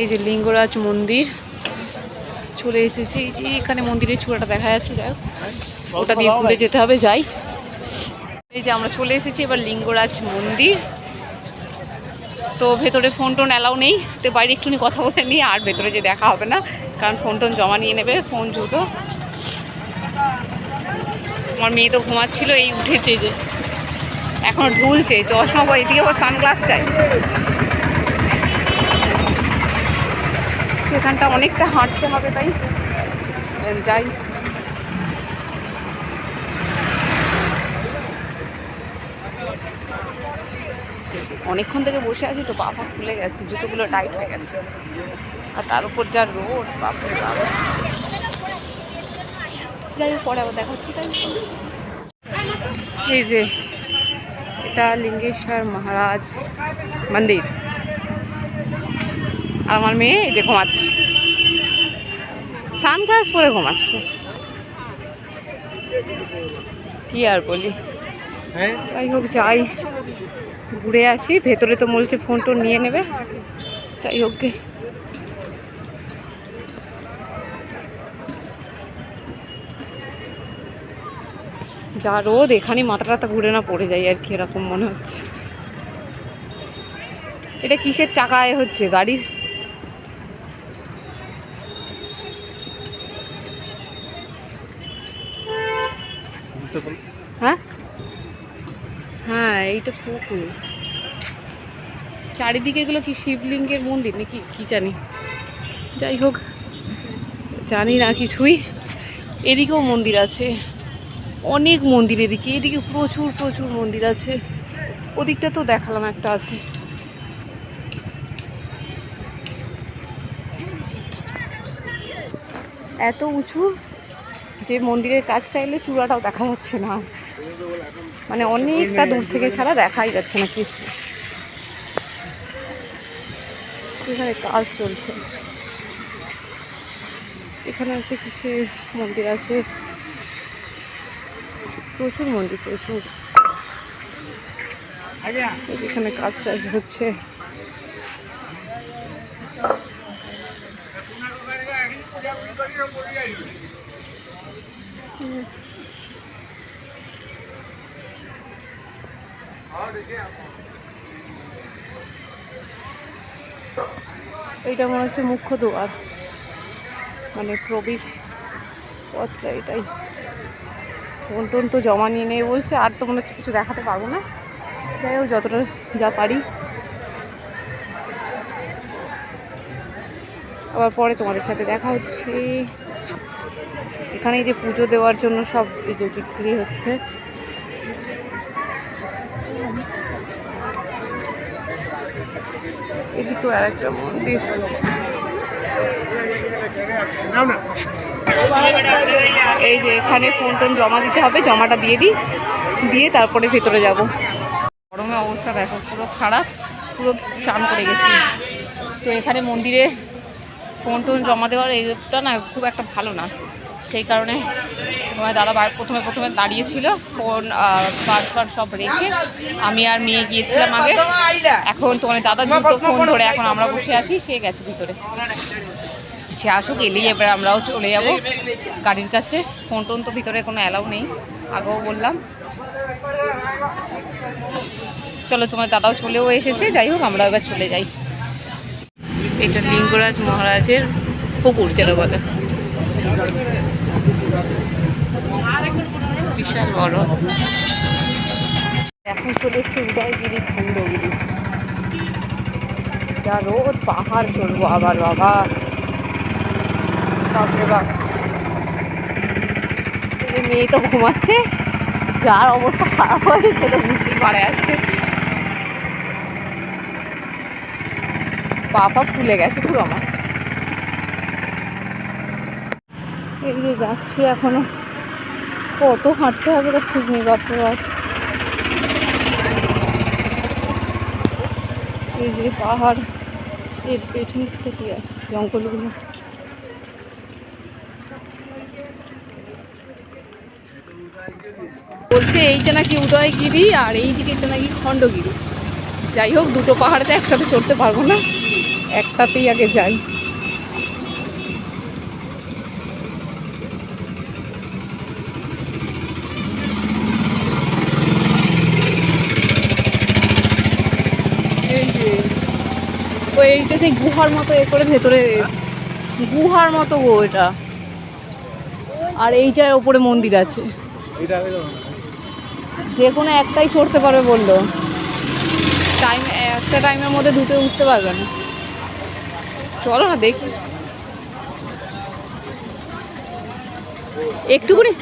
এই যে লিঙ্গরাজ মন্দির। চলে এসেছি। এই যে এখানে মন্দিরের চূড়াটা দেখা যাচ্ছে, যাই ওটা দিয়ে ঘুরে যেতে হবে, যাই। এই যে আমরা চলে এসেছি এবার লিঙ্গরাজ মন্দির। তো ভেতরে ফোন টোন অ্যালাউ নেই। তো বাইরে একটুখানি কথা বলে নিয়ে আর ভেতরে যে দেখা হবে না। কারণ ফোন টোন জমা নিয়ে নেবে, ফোন জুতো। আমার মেয়ে তো ঘুমাচ্ছিল, এই উঠেছে যে। এখন ঢুলছে, চশমা এদিকে আবার সানগ্লাস চাই। সেখানটা অনেকটা হাঁটতে হবে তাই। যাই। অনেকক্ষণ থেকে বসে আছি তো পা খুলে গেছে, জুতোগুলো টাইট হয়ে গেছে। আর তার উপর যা রোদ, বাপরে বাবা যাই পরে আবার তাই এই যে, এটা লিঙ্গেশ্বর মহারাজ মন্দির। আর আমার মেয়ে এই যে ঘুমাচ্ছে। সানগ্লাস পরে ঘুমাচ্ছে। কি আর বলি? হ্যাঁ? যাই হোক যাই। ঘুরে আসি ভেতরে তো বলছে ফোন টোন নিয়ে নেবে। যাই হোক গে। যা রোদ এখানে মাথা টাথা ঘুরে না পড়ে যায় আর কি এরকম মনে হচ্ছে। এটা কিসের চাকায় হচ্ছে গাড়ির? হ্যাঁ? হ্যাঁ এইটা পুকুর চারিদিকে এগুলো কি শিবলিঙ্গের মন্দির নাকি? কি জানি। যাই হোক, জানি না কিছুই। এদিকেও মন্দির আছে। অনেক মন্দির এদিকে। এদিকে প্রচুর প্রচুর মন্দির আছে। ওদিকটা তো দেখালাম একটা আছে। এত উঁচু? যে মন্দিরের কাজটা এলে চূড়াটাও দেখা যাচ্ছে না। মানে অনেকটা দূর থেকে ছাড়া দেখাই যাচ্ছে না কিছু। এখানে কাজ চলছে। এখানে একটা কিসের মন্দির আছে? প্রচুর মন্দির, প্রচুর। এখানে কাজ টাজ হচ্ছে। এইটা মনে হচ্ছে মুখ্য দুয়ার। মানে প্রবেশ পথটা এটাই। ফোন টোন তো জমা নিয়ে নেই বলছে, আর তো মনে হচ্ছে কিছু দেখাতে পারব না। যাই হোক, যতটা যা পারি। আবার পরে তোমাদের সাথে দেখা হচ্ছে। এখানে যে পুজো দেওয়ার জন্য সব এই যে বিক্রি হচ্ছে। এদিকেও আর একটা মন্দির। এই যে এখানে ফোন টোন জমা দিতে হবে, জমাটা দিয়ে দিই, দিয়ে তারপরে ভেতরে যাব। গরমে অবস্থা দেখো, পুরো খারাপ, পুরো চান করে গেছি। তো এখানে মন্দিরে ফোন টোন জমা দেওয়ার এইটা না খুব একটা ভালো না। সেই কারণে তোমার দাদা প্রথমে প্রথমে দাঁড়িয়েছিল, ফোন পাস পাস সব রেখে। আমি আর মেয়ে গিয়েছিলাম আগে। এখন তোমার দাদা দুটো ফোন ধরে এখন আমরা বসে আছি, সে গেছে ভিতরে। সে আসুক, এলেই এবার আমরাও চলে যাব গাড়ির কাছে। ফোন টোন তো ভিতরে কোনো অ্যালাউ নেই, আগেও বললাম। চলো, তোমার দাদাও চলেও এসেছে, যাই হোক আমরা এবার চলে যাই। এটা লিঙ্গরাজ মহারাজের পুকুর, যেটা বলে। বিশাল বড়। এখন চলে এসছে উদয়গিরি খণ্ডগিরি যা রোদ, পাহাড় চলবো আবার, বাবা। বাপরে বাপ। মেয়ে তো ঘুমাচ্ছে। যার অবস্থা খারাপ হয়েছে, সে তো বুঝতেই পারে আসছে পা পা ফুলে গেছে পুরো আমার। এদিকে যাচ্ছি এখনও। কত হাঁটতে হবে তো ঠিক নেই বাপরে বাপ। এই যে পাহাড়, এর পেছন থেকে আছে জঙ্গলগুলো। বলছে এইটা নাকি উদয়গিরি আর এই দিকে এটা নাকি খণ্ডগিরি। যাই হোক, দুটো পাহাড়ে তো একসাথে চড়তে পারব না। একটাতেই আগে যাই এই যে ও এইটা সেই গুহার মতো এ করে ভেতরে গুহার মতো গো এটা। আর এইটার ওপরে মন্দির আছে। যে কোনো একটাই চড়তে পারবে বলল। টাইম একটা টাইমের মধ্যে দুটো উঠতে পারবে না। চলো না দেখি। একটুকুনি।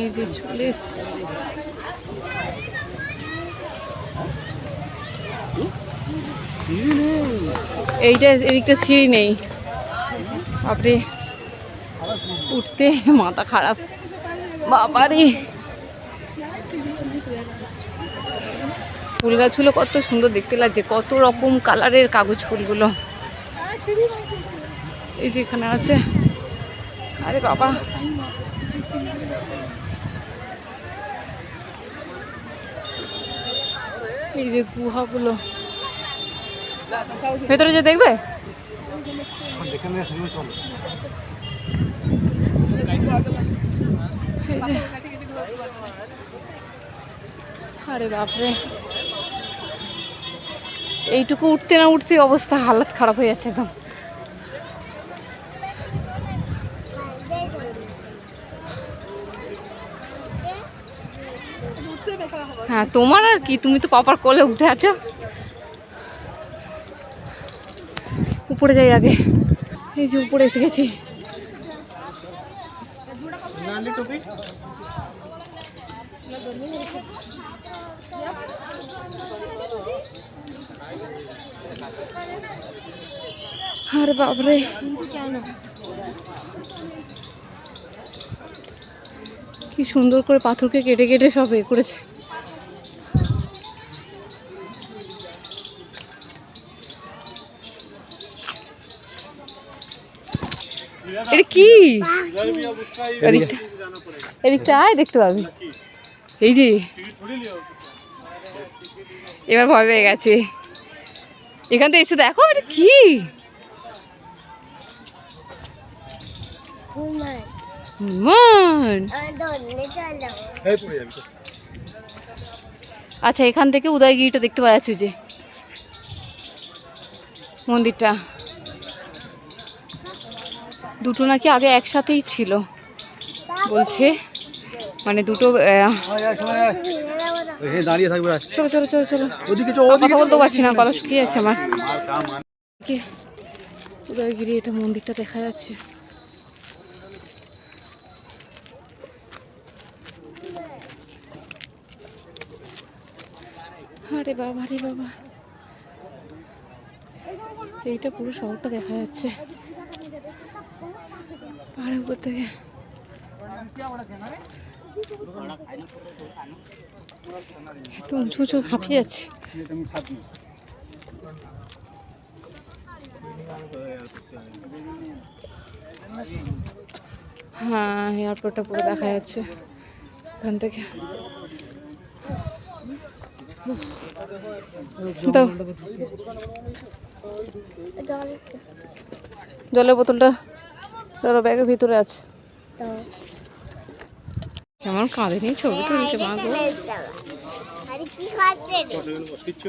এই যে চলে। এইটা এদিকটা সিঁড়ি নেই। বাপরে, উঠতে মাথা খারাপ। বাবারে। ফুল গাছগুলো কত সুন্দর দেখতে লাগছে, কত রকম কালারের কাগজ ফুলগুলো। এই যে এখানে আছে। আরে বাবা। এই যে গুহাগুলো। ভেতরে যে দেখবে। আরে বাপরে। এইটুকু উঠতে না উঠতে অবস্থা, হালত খারাপ হয়ে যাচ্ছে একদম। হ্যাঁ তোমার আর কি? তুমি তো পাপার কোলে উঠে আছো। উপরে যাই আগে। এই যে উপরে এসে গেছি। নালি টুপি? আরে বাপরে। কি সুন্দর করে পাথরকে কেটে কেটে সব এ করেছে। এদিকটা আয়, দেখতে পাবি। এই যে, এবার ভয় পেয়ে গেছে। এখান থেকে এসে দেখো কি? মান। আচ্ছা এখান থেকে উদয়গিরিটা দেখতে পাওয়া যাচ্ছে যে মন্দিরটা। দুটো নাকি আগে একসাথেই ছিল বলছে। মানে দুটো আহ, আয়, আয়, সময় আয়। এখানে দাঁড়িয়ে থাকবে চলো চলো চলো চলো। ওদিকে চো আর ওদিকে কথা বলতে পারছি না কথা। শুকিয়ে যাচ্ছে আমার। উদয়গিরি এটা মন্দিরটা দেখা যাচ্ছে। আরে বাবা রে বাবা। এইটা পুরো শহরটা দেখা যাচ্ছে। পাহাড়ের উপর থেকে। এত উঁচু উঁচু হাঁপিয়ে যাচ্ছে। হ্যাঁ এয়ারপোর্টটা পুরো দেখা যাচ্ছে। ওখান থেকে। দাও। জলের বোতলটা ধরো ব্যাগের ভিতরে আছে। কেমন কাঁদে নিয়ে ছবি তুলছে মা গো। আরে কি খাচ্ছেন কিচ্ছু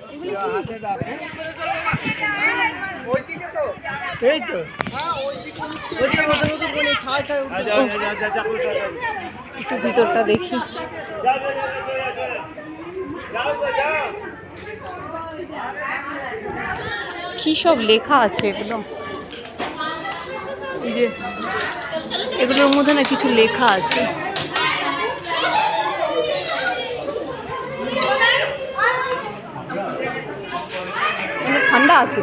এই তো খাচ্ছ ওরম করে একটু ভিতরটা দেখি। কি সব লেখা আছে এগুলো? এই যে এগুলোর মধ্যে না কিছু লেখা আছে। ঠান্ডা আছে।